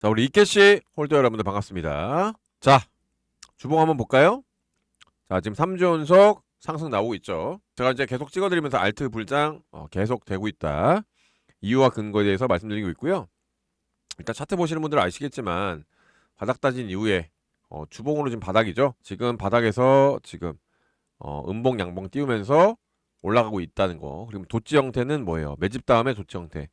자, 우리 이케씨 홀더 여러분들 반갑습니다. 자, 주봉 한번 볼까요? 자, 지금 3주 연속 상승 나오고 있죠. 제가 이제 계속 찍어드리면서 알트 불장 어, 계속 되고 있다. 이유와 근거에 대해서 말씀드리고 있고요. 일단 차트 보시는 분들은 아시겠지만 바닥 따진 이후에 어, 주봉으로 지금 바닥이죠. 지금 바닥에서 지금 어, 음봉 양봉 띄우면서 올라가고 있다는 거. 그리고 도지 형태는 뭐예요? 매집 다음에 도지 형태.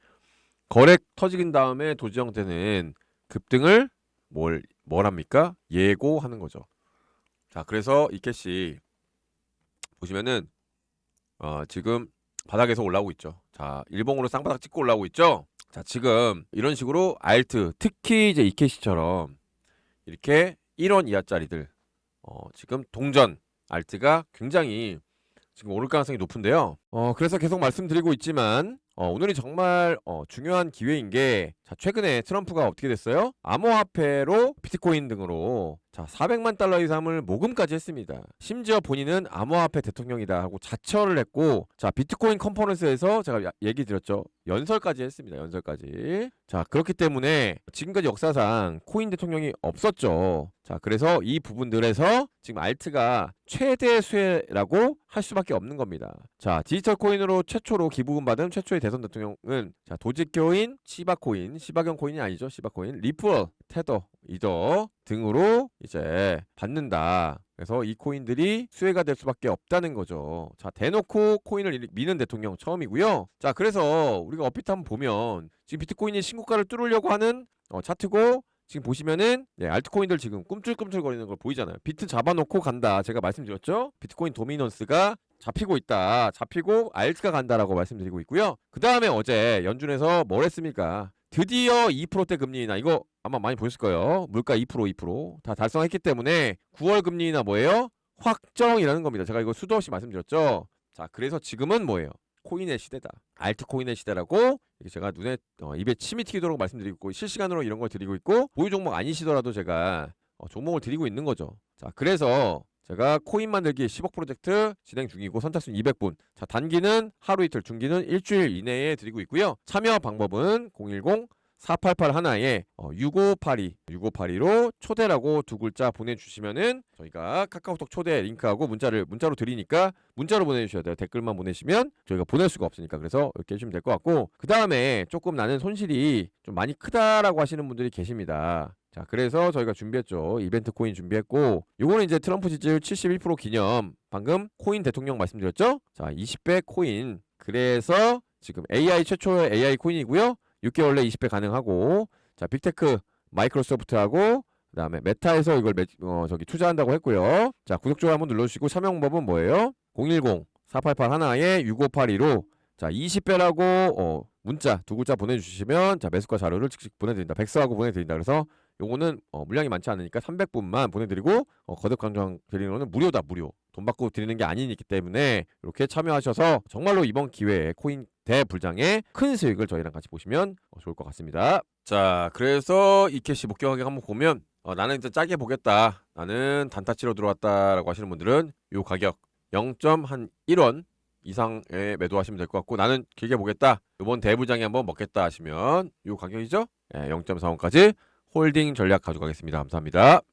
거래 터지긴 다음에 도지 형태는 급등을 뭘, 뭘 합니까? 예고하는 거죠. 자, 그래서 이 캐시 보시면은 어, 지금 바닥에서 올라오고 있죠. 자, 일봉으로 쌍바닥 찍고 올라오고 있죠. 자, 지금 이런 식으로 알트, 특히 이제 이 캐시처럼 이렇게 1원 이하짜리들 어, 지금 동전 알트가 굉장히 지금 오를 가능성이 높은데요. 어, 그래서 계속 말씀드리고 있지만 어, 오늘이 정말 어, 중요한 기회인 게 자, 최근에 트럼프가 어떻게 됐어요? 암호화폐로 비트코인 등으로 자, 400만 달러 이상을 모금까지 했습니다. 심지어 본인은 암호화폐 대통령이다 하고 자처를 했고 자, 비트코인 컨퍼런스에서 제가 야- 얘기 드렸죠. 연설까지 했습니다. 연설까지. 자, 그렇기 때문에 지금까지 역사상 코인 대통령이 없었죠. 자, 그래서 이 부분들에서 지금 알트가 최대 수혜라고 할 수밖에 없는 겁니다. 자, 디지털 코인으로 최초로 기부금 받은 최초의 대선 대통령은 자, 도지코인, 시바코인, 시바경 코인이 아니죠. 시바코인, 리플, 테더, 이더 등으로 이제 받는다. 그래서 이 코인들이 수혜가 될 수밖에 없다는 거죠. 자, 대놓고 코인을 일- 미는 대통령 처음이고요. 자, 그래서 우리가 업비트 한번 보면 지금 비트코인이 신고가를 뚫으려고 하는 어, 차트고 지금 보시면은 네, 알트코인들 지금 꿈틀꿈틀 거리는 걸 보이잖아요. 비트 잡아놓고 간다. 제가 말씀드렸죠. 비트코인 도미넌스가 잡히고 있다. 잡히고 알트가 간다라고 말씀드리고 있고요. 그 다음에 어제 연준에서 뭘 했습니까? 드디어 2%대 금리 인하 이거 아마 많이 보셨을 거예요. 물가 2% 2%다 달성했기 때문에 9월 금리 인하 뭐예요? 확정이라는 겁니다. 제가 이거 수도 없이 말씀드렸죠. 자, 그래서 지금은 뭐예요? 코인의 시대다. 알트코인의 시대라고 제가 눈에 어, 입에 침이 튀도록 말씀드리고 있고 실시간으로 이런 걸 드리고 있고 보유 종목 아니시더라도 제가 어, 종목을 드리고 있는 거죠. 자, 그래서 제가 코인 만들기 10억 프로젝트 진행 중이고 선착순 200분. 자, 단기는 하루 이틀, 중기는 일주일 이내에 드리고 있고요. 참여 방법은 010 488 하나에 어, 6582 6582로 초대라고 두 글자 보내주시면은 저희가 카카오톡 초대 링크하고 문자를 문자로 드리니까 문자로 보내주셔야 돼요. 댓글만 보내시면 저희가 보낼 수가 없으니까 그래서 이렇게 해주시면 될 것 같고 그 다음에 조금 나는 손실이 좀 많이 크다라고 하시는 분들이 계십니다. 자 그래서 저희가 준비했죠. 이벤트 코인 준비했고 요거는 이제 트럼프 지지율 71% 기념 방금 코인 대통령 말씀드렸죠. 자 20배 코인 그래서 지금 AI 최초의 AI 코인이고요. 6개월 내 20배 가능하고 자 빅테크 마이크로소프트하고 그 다음에 메타에서 이걸 매, 어, 저기 투자한다고 했고요. 자 구독 좋아요 한번 눌러주시고 참여 방법은 뭐예요? 010 488 하나에 6582로 자 20배라고 어, 문자 두 글자 보내주시면 자 매수가 자료를 즉시 보내드린다. 백서하고 보내드린다. 그래서 요거는 어, 물량이 많지 않으니까 300분만 보내드리고 어, 거듭 강조한 드리는 거는 무료다 무료. 돈 받고 드리는 게 아니기 때문에 이렇게 참여하셔서 정말로 이번 기회에 코인 대불장의 큰 수익을 저희랑 같이 보시면 어, 좋을 것 같습니다. 자 그래서 이 캐시 목격하게 한번 보면 어, 나는 진짜 짜게 보겠다. 나는 단타 치러 들어왔다라고 하시는 분들은 요 가격 0.1원 이상에 매도하시면 될 것 같고 나는 길게 보겠다. 이번 대부장에 한번 먹겠다 하시면 요 가격이죠? 예, 0.4원까지 홀딩 전략 가져가겠습니다. 감사합니다